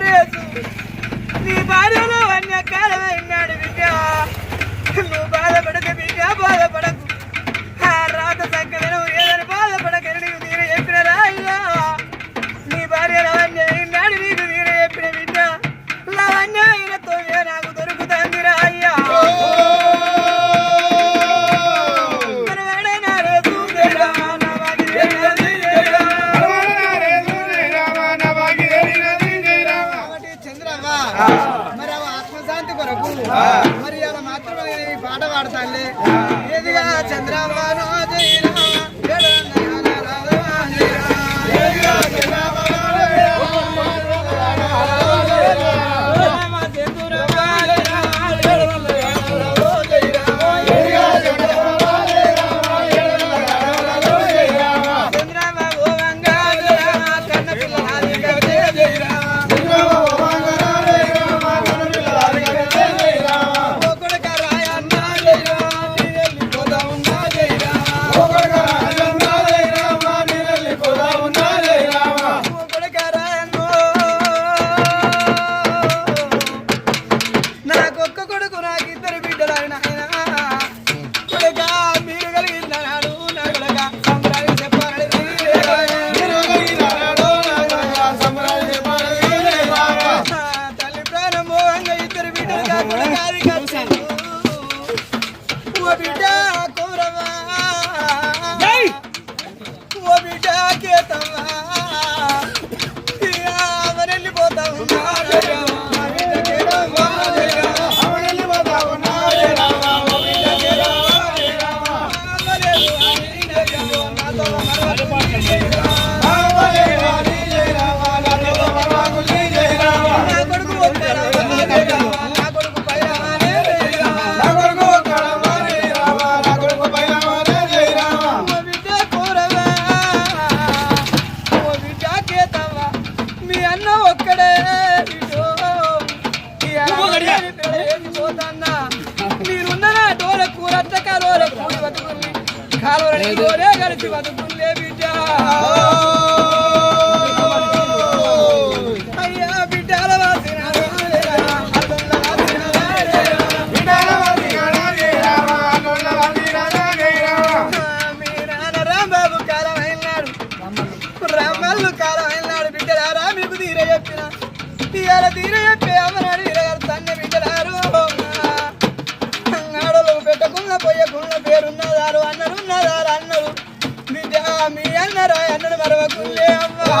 నజరేసు నీ భార్యలో అన్య కాలమైనాడు బిడ్డ. నువ్వు బాధపడక బిడ్డ బాధపడక. మరి ఆత్మశాంతి కొరకు మరి అలా మాత్రమే పాట పాడతాలే పోతాన్న మీరున్నరా డోర కూరత్తక డోర కూరి బతుకుంది. బిడ్డ. అన్నగారు అన్నరున్నారా అన్నరు మీ అన్నరా అన్నను మరవకుల్లే అమ్మా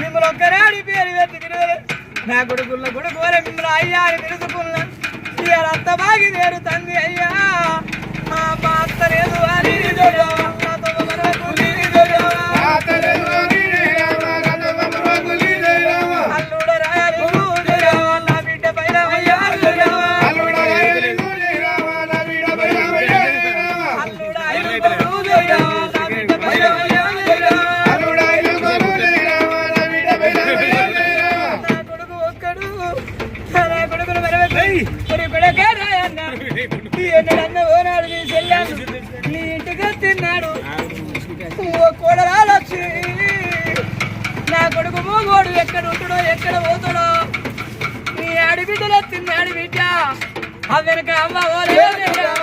మిమ్మల్ని ఒక్కరాడి పేరు వెతికిన నా కొడుకుల వరే మిమ్మల్ని అయ్యా అని తెలుసుకున్నా. ఇక బాగి తేరు తంది అయ్యా. మా అత్త లేదు అని अमेरिका अम्मा बोले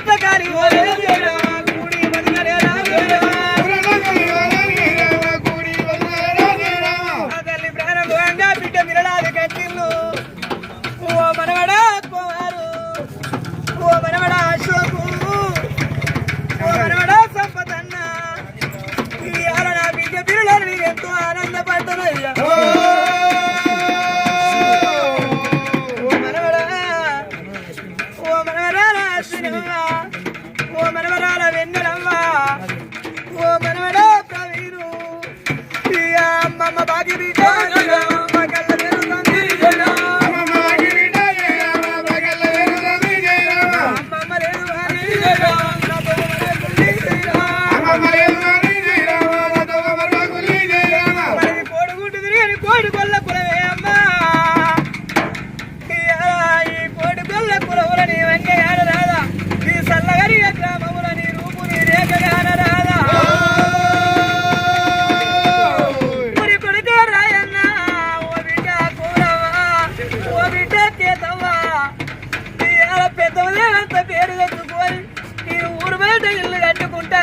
கருப்ப காரி ஒரு ಭಾಗಿ ಬೀಜ ఉంటా